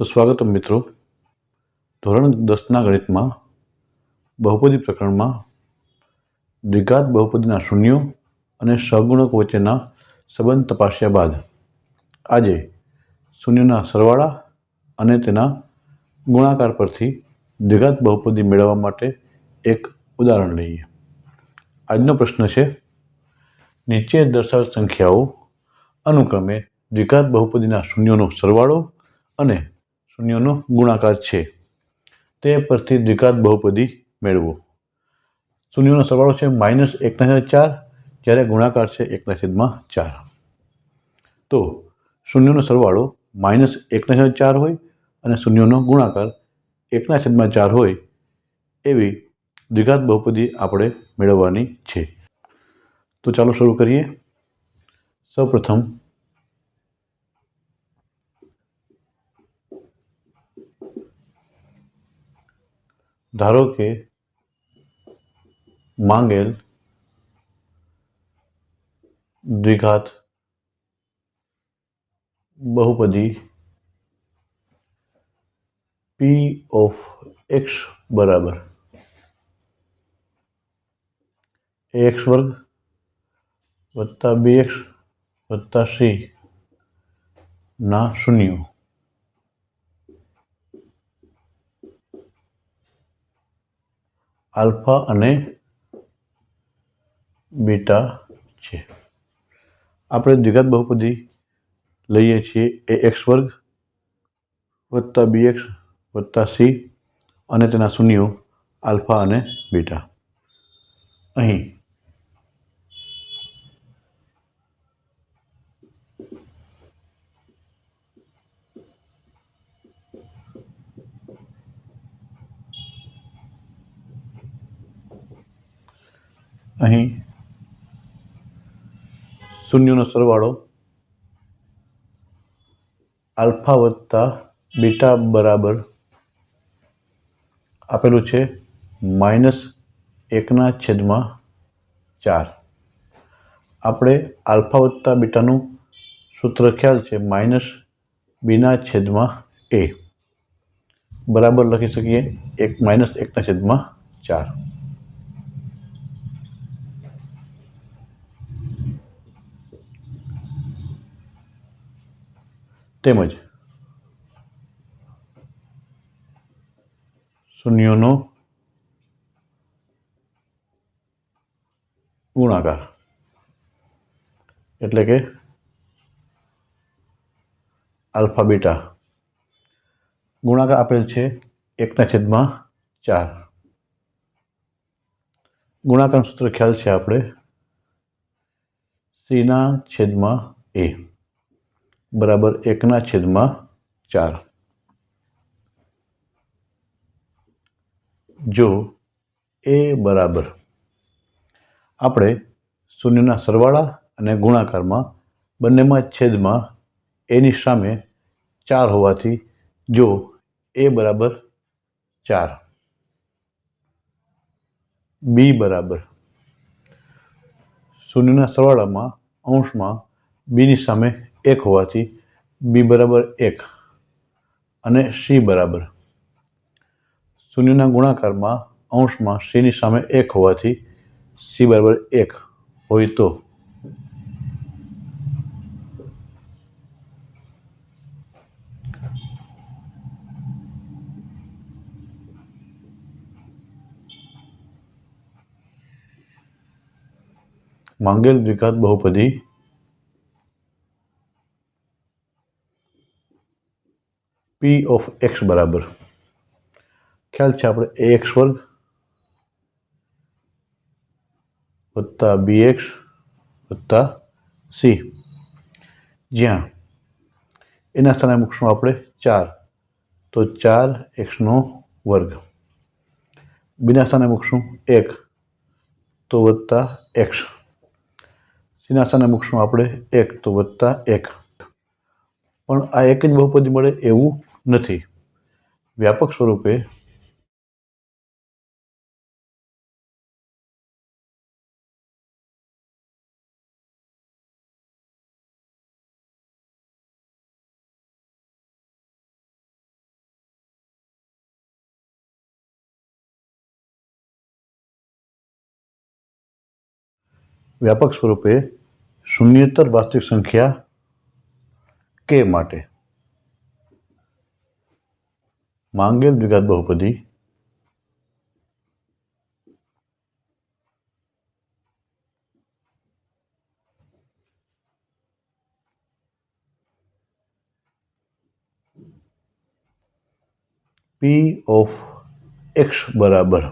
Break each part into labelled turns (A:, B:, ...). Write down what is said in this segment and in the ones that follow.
A: સો સ્વાગતમ મિત્રો. ધોરણ દસના ગણિતમાં બહુપદી પ્રકરણમાં દ્વિઘાત બહુપદીના શૂન્યો અને સહગુણક વચ્ચેના સંબંધ તપાસ્યા બાદ આજે શૂન્યના સરવાળા અને તેના ગુણાકાર પરથી દ્વિઘાત બહુપદી મેળવવા માટે એક ઉદાહરણ લઈએ. આજનો પ્રશ્ન છે, નીચે દર્શાવેલ સંખ્યાઓ અનુક્રમે દ્વિઘાત બહુપદીના શૂન્યોનો સરવાળો અને શૂન્યોનો ગુણાકાર છે. તે પરથી દ્વિઘાત બહુપદી મેળવો. શૂન્યોનો સરવાળો છે માઇનસ એકના ચાર, જ્યારે ગુણાકાર છે એકના છેદમાં ચાર. તો શૂન્યનો સરવાળો માઇનસ એકના છેદ ચાર હોય અને શૂન્યનો ગુણાકાર એકના છેદમાં ચાર હોય એવી દ્વિઘાત બહુપદી આપણે મેળવવાની છે. તો ચાલો શરૂ કરીએ. સૌપ્રથમ ધારો કે માંગેલ દ્વિઘાત બહુપદી પી ઓફ એક્સ બરાબર એક્સ વર્ગ વત્તા બી એક્સ વત્તા સી ના શૂન્યો આલ્ફા અને બીટા છે. આપણે દ્વિઘાત બહુપદી લઈએ છીએ એ એક્સ વર્ગ વત્તા બી એક્સ વત્તા સી અને તેના શૂન્યો આલ્ફા અને બીટા. અહીં અહીં શૂન્યનો સરવાળો આલ્ફા વત્તા બીટા બરાબર આપેલું છે માઇનસ એકના છેદમાં ચાર. આપણે આલ્ફા વત્તા બીટાનું સૂત્ર ખ્યાલ છે માઇનસ બીના છેદમાં એ. બરાબર લખી શકીએ એક માઇનસ એકના છેદમાં ચાર. તેમજ શૂન્યોનો ગુણાકાર. એટલે કે આલ્ફા બીટા. ગુણાકાર આપેલ છે એકના છેદમાં ચાર. ગુણાકાર સૂત્ર ખ્યાલ છે આપણે. સીના છેદમાં એ. બરાબર એકના છેદમાં ચાર. જો એ બરાબર આપણે શૂન્યના સરવાળા અને ગુણાકારમાં બંનેમાં છેદમાં એની સામે ચાર હોવાથી જો એ બરાબર ચાર. બી બરાબર. શૂન્યના સરવાળામાં અંશમાં બીની સામે એક હોવાથી બી બરાબર એક અને સી બરાબર. શૂન્યના ગુણાકારમાં અંશમાં સીની સામે એક હોવાથી સી બરાબર એક હોય તો. માંગેલ દ્વિઘાત બહુપદી પી ઓફ એક્સ બરાબર. ખ્યાલ છે આપણે એ એક્સ વર્ગ વત્તા બી એક્સ વત્તા સી જ્યાં એના સ્થાને મૂકશું આપણે ચાર. તો ચાર એક્સનો વર્ગ. બીના સ્થાને મૂકશું એક. તો વત્તા એક્સ સીના સ્થાને મૂકશું આપણે એક. તો વત્તા એક. पर आ एक बहुपद मे एवं नहीं व्यापक स्वरूप व्यापक स्वरूपे शून्यतर वास्तविक संख्या કે માટે? માંગેલ દ્વિઘાત બહુપદી. પી ઓફ એક્સ બરાબર.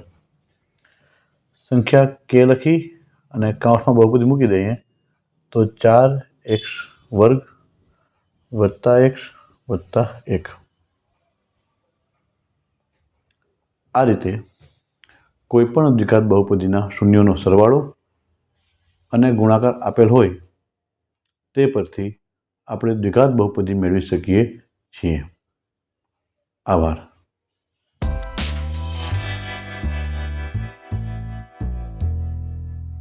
A: સંખ્યા કે લખી અને કાઉન્ટમાં બહુપદી મૂકી દઈએ તો ચાર એક્સ વર્ગ વત્તા એક્સ વત્તા એક. આ રીતે કોઈપણ દ્વિઘાત બહુપદીના શૂન્યોનો સરવાળો અને ગુણાકાર આપેલ હોય તે પરથી આપણે દ્વિઘાત બહુપદી મેળવી શકીએ છીએ. આભાર.